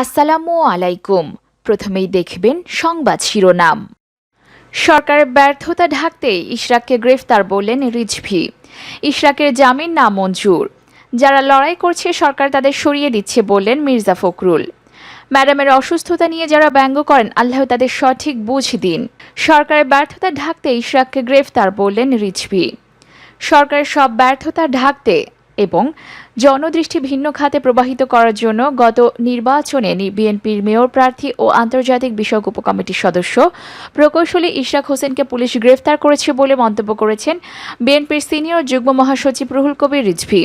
আসসালামু আলাইকুম। প্রথমেই দেখবেন সংবাদ শিরোনাম। সরকারের ব্যর্থতা ঢাকতে ইশরাককে গ্রেফতার বললেন রিজভি। ইশরাকের জামিন না মঞ্জুর যারা লড়াই করছে, সরকার তাদের সরিয়ে দিচ্ছে বললেন মির্জা ফখরুল। ম্যাডামের অসুস্থতা নিয়ে যারা ব্যঙ্গ করেন, আল্লাহ তাদের সঠিক বুঝ দিন। সরকারের ব্যর্থতা ঢাকতে ইশরাককে গ্রেফতার বললেন রিজভি। সরকারের সব ব্যর্থতা ঢাকতে এবং জনদৃষ্টি ভিন্ন খাতে প্রবাহিত করার জন্য গত নির্বাচনে বিএনপির মেয়র প্রার্থী ও আন্তর্জাতিক বিষয়ক উপকমিটির সদস্য প্রকৌশলী ইশরাক হোসেনকে পুলিশ গ্রেফতার করেছে বলে মন্তব্য করেছেন বিএনপির সিনিয়র যুগ্ম মহাসচিব রুহুল কবির রিজভি।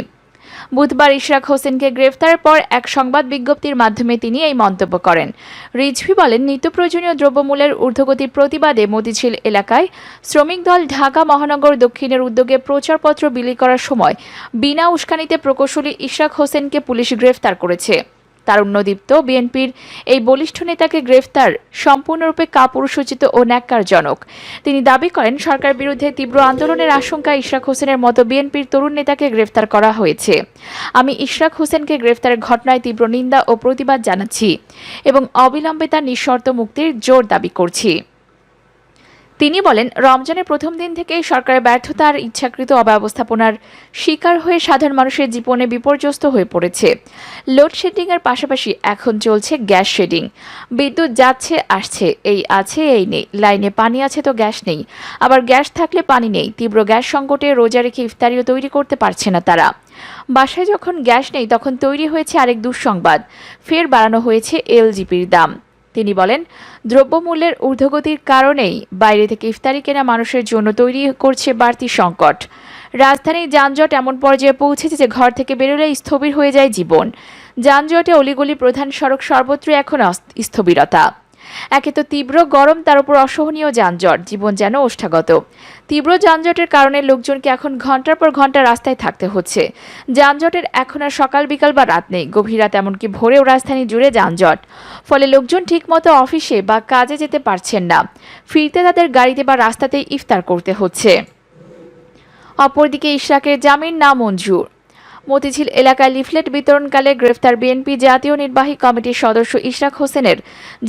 বুধবার ইশরাক হোসেনকে গ্রেফতার পর এক সংবাদ বিজ্ঞপ্তির মাধ্যমে তিনি এই মন্তব্য করেন। রিজভি বলেন নিত্য প্রয়োজনীয় দ্রব্যমূল্যের ঊর্ধ্বগতির প্রতিবাদে মতিঝিল এলাকায় শ্রমিক দল ঢাকা মহানগর দক্ষিণের উদ্যোগে প্রচারপত্র বিলি করার সময় বিনা উস্কানিতে প্রকৌশলী ইশরাক হোসেনকে পুলিশ গ্রেফতার করেছে। তারুণ্যদীপ্ত। বিএনপির এই বলিষ্ঠ নেতাকে গ্রেফতার সম্পূর্ণরূপে কাপুরুষোচিত ও ন্যাক্কারজনক। তিনি দাবি করেন, সরকার বিরুদ্ধে তীব্র আন্দোলনের আশঙ্কা ইশরাক হোসেনের মতো বিএনপির তরুণ নেতাকে গ্রেফতার করা হয়েছে। আমি ইশরাক হোসেনকে গ্রেফতারের ঘটনায় তীব্র নিন্দা ও প্রতিবাদ জানাচ্ছি এবং অবিলম্বে তার নিঃশর্ত মুক্তির জোর দাবি করছি। তিনি বলেন, রমজানের প্রথম দিন থেকেই সরকারের ব্যর্থতার ইচ্ছাকৃত অব্যবস্থাপনার শিকার হয়ে সাধারণ মানুষের জীবনে বিপর্যস্ত হয়ে পড়েছে। লোডশেডিংয়ের পাশাপাশি এখন চলছে গ্যাস শেডিং। বিদ্যুৎ যাচ্ছে, আসছে, এই আছে, এই নেই। লাইনে পানি আছে তো গ্যাস নেই। আবার গ্যাস থাকলে পানি নেই। তীব্র গ্যাস সংকটে রোজা রেখে ইফতারিও তৈরি করতে পারছে না তারা। বাসায় যখন গ্যাস নেই, তখন তৈরি হয়েছে আরেক দুঃসংবাদ। ফের বাড়ানো হয়েছে এলজিপির দাম। তিনি বলেন, দ্রব্যমূল্যের ঊর্ধ্বগতির কারণেই বাইরে থেকে ইফতারি কেনা মানুষের জন্য তৈরি করছে বাড়তি সংকট। রাজধানীর যানজট এমন পর্যায়ে পৌঁছেছে যে ঘর থেকে বেরোলে স্থবির হয়ে যায় জীবন। যানজটে অলিগলি প্রধান সড়ক সর্বত্র এখন স্থবিরতা। একে তো তীব্র গরম, তার উপর অসহনীয় যানজট। জীবন যেন ওষ্ঠাগত। তীব্র যানজটের কারণে লোকজনকে এখন ঘণ্টার পর ঘণ্টা রাস্তায় থাকতে হচ্ছে। যানজটের এখন আর সকাল, বিকাল বা রাত নেই। গভীর রাত এমনকি ভোরেও রাজধানী জুড়ে যানজট। ফলে লোকজন ঠিকমতো অফিসে বা কাজে যেতে পারছেন না। ফিরতে তাদের গাড়িতে বা রাস্তাতেই ইফতার করতে হচ্ছে। অপরদিকে ইশরাকের জামিন না মঞ্জুর মতিঝিল এলাকায় লিফলেট বিতরণকালে গ্রেফতার বিএনপি জাতীয় নির্বাহী কমিটির সদস্য ইশরাক হোসেনের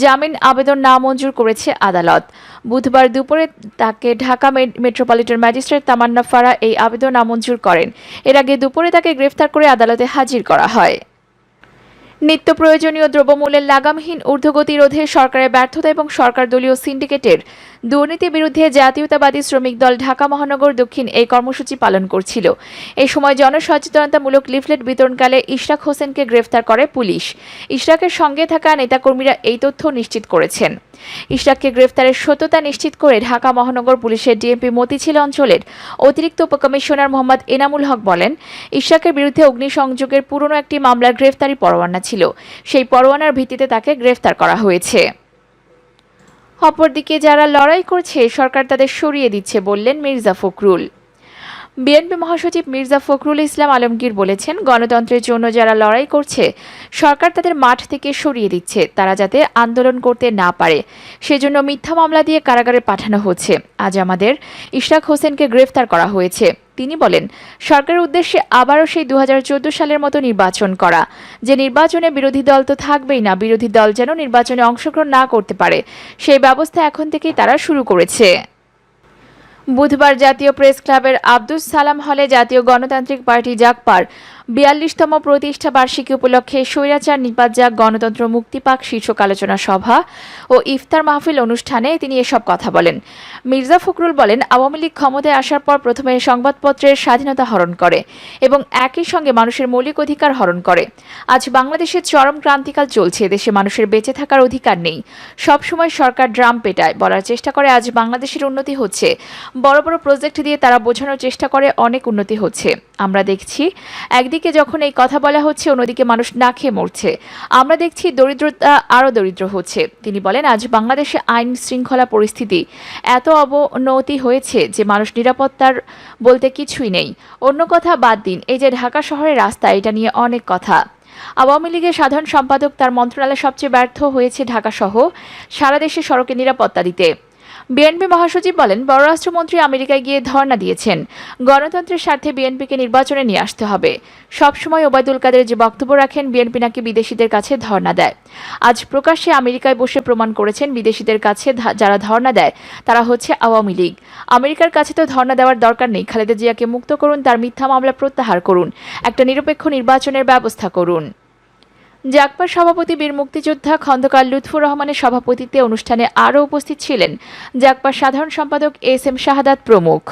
জামিন আবেদন নামঞ্জুর করেছে আদালত। বুধবার দুপুরে তাকে ঢাকা মেট্রোপলিটন ম্যাজিস্ট্রেট তামান্না ফারা এই আবেদন নামঞ্জুর করেন। এর আগে দুপুরে তাকে গ্রেফতার করে আদালতে হাজির করা হয়। নিত্য প্রয়োজনীয় দ্রব্যমূল্যের লাগামহীন ঊর্ধ্বগতি রোধে সরকারের ব্যর্থতা এবং সরকার দলীয় সিন্ডিকেটের দুর্নীতি বিরুদ্ধে জাতীয়তাবাদী শ্রমিক দল ঢাকা মহানগর দক্ষিণ এই কর্মসূচি পালন করছিল। এই সময় জনসচেতনতামূলক লিফলেট বিতরণকালে ইশরাক হোসেনকে গ্রেফতার করে পুলিশ। ইশরাকের সঙ্গে থাকা নেতাকর্মীরা এই তথ্য নিশ্চিত করেছেন। ইশরাককে গ্রেফতারের সত্যতা নিশ্চিত করে ঢাকা মহানগর পুলিশের ডিএমপি মতিঝিল অঞ্চলের অতিরিক্ত উপকমিশনার মোহাম্মদ এনামুল হক বলেন, ইশরাকের বিরুদ্ধে অগ্নিসংযোগের পুরনো একটি মামলার গ্রেফতারি পরোয়ানা ছিল। সেই পরোয়ানার ভিত্তিতে তাকে গ্রেফতার করা হয়েছে। অপরদিকে যারা লড়াই করছে, সরকার তাদের সরিয়ে দিচ্ছে বললেন মির্জা ফখরুল। বিএনপি মহাসচিব মির্জা ফখরুল ইসলাম আলমগীর বলেছেন, গণতন্ত্রের জন্য যারা লড়াই করছে, সরকার তাদের মাঠ থেকে সরিয়ে দিচ্ছে। তারা যাতে আন্দোলন করতে না পারে। সেজন্য মিথ্যা মামলা দিয়ে কারাগারে পাঠানো হচ্ছে। আজ আমাদের ইশরাক হোসেনকে গ্রেফতার করা হয়েছে। তিনি বলেন, সরকারের উদ্দেশ্যে আবারও সেই দু হাজার চোদ্দ সালের মতো নির্বাচন করা। যে নির্বাচনে বিরোধী দল তো থাকবেই না, বিরোধী দল যেন নির্বাচনে অংশগ্রহণ না করতে পারে, সেই ব্যবস্থা এখন থেকেই তারা শুরু করেছে। বুধবার জাতীয় প্রেস ক্লাবের আব্দুস সালাম হলে জাতীয় গণতান্ত্রিক পার্টি জাকপার বিয়াল্লিশতম প্রতিষ্ঠা বার্ষিকী উপলক্ষে স্বৈরাচার যাক গণতন্ত্র মুক্তি পাক শীর্ষক আলোচনা সভা ও ইফতার মাহফিল অনুষ্ঠানে তিনি এসব কথা বলেন। মির্জা ফখরুল বলেন, আওয়ামী লীগ ক্ষমতায় আসার পর প্রথমে সংবাদপত্রের স্বাধীনতা হরণ করে এবং একই সঙ্গে মানুষের মৌলিক অধিকার হরণ করে। আজ বাংলাদেশের চরম ক্রান্তিকাল চলছে, দেশে মানুষের বেঁচে থাকার অধিকার নেই। সবসময় সরকার ড্রাম পেটায়, বলার চেষ্টা করে আজ বাংলাদেশের উন্নতি হচ্ছে। বড় বড় প্রজেক্ট দিয়ে তারা বোঝানোর চেষ্টা করে, অনেক উন্নতি হচ্ছে। আমরা দেখছি। একদিকে যখন এই কথা বলা হচ্ছে, অন্যদিকে মানুষ না খেয়ে মরছে। আমরা দেখছি দরিদ্রতা আরও দরিদ্র হচ্ছে। তিনি বলেন, আজ বাংলাদেশে আইন শৃঙ্খলা পরিস্থিতি এত অবনতি হয়েছে যে মানুষ নিরাপত্তার বলতে কিছুই নেই। অন্য কথা বাদ দিন, এই যে ঢাকা শহরের রাস্তা, এটা নিয়ে অনেক কথা। আওয়ামী লীগের সাধারণ সম্পাদক তার মন্ত্রণালয় সবচেয়ে ব্যর্থ হয়েছে ঢাকা সহ সারা দেশে সড়কে নিরাপত্তা দিতে। বিএনপি মহাসচিব বলেন, পররাষ্ট্রমন্ত্রী আমেরিকায় গিয়ে ধর্ণা দিয়েছেন। গণতন্ত্রের স্বার্থে বিএনপিকে নির্বাচনে নিয়ে আসতে হবে। সবসময় ওবায়দুল কাদের যে বক্তব্য রাখেন, বিএনপি নাকি বিদেশিদের কাছে ধর্ণা দেয়। আজ প্রকাশ্যে আমেরিকায় বসে প্রমাণ করেছেন বিদেশিদের কাছে যারা ধর্ণা দেয়, তারা হচ্ছে আওয়ামী লীগ। আমেরিকার কাছে তো ধর্ণা দেওয়ার দরকার নেই। খালেদা জিয়াকে মুক্ত করুন, তার মিথ্যা মামলা প্রত্যাহার করুন। একটা নিরপেক্ষ নির্বাচনের ব্যবস্থা করুন। জাকপার সভাপতি বীর মুক্তিযোদ্ধা খন্দকার লুৎফুর রহমানের সভাপতিত্বে অনুষ্ঠানে আরও উপস্থিত ছিলেন জাকপার সাধারণ সম্পাদক এস এম শাহাদাত প্রমুখ।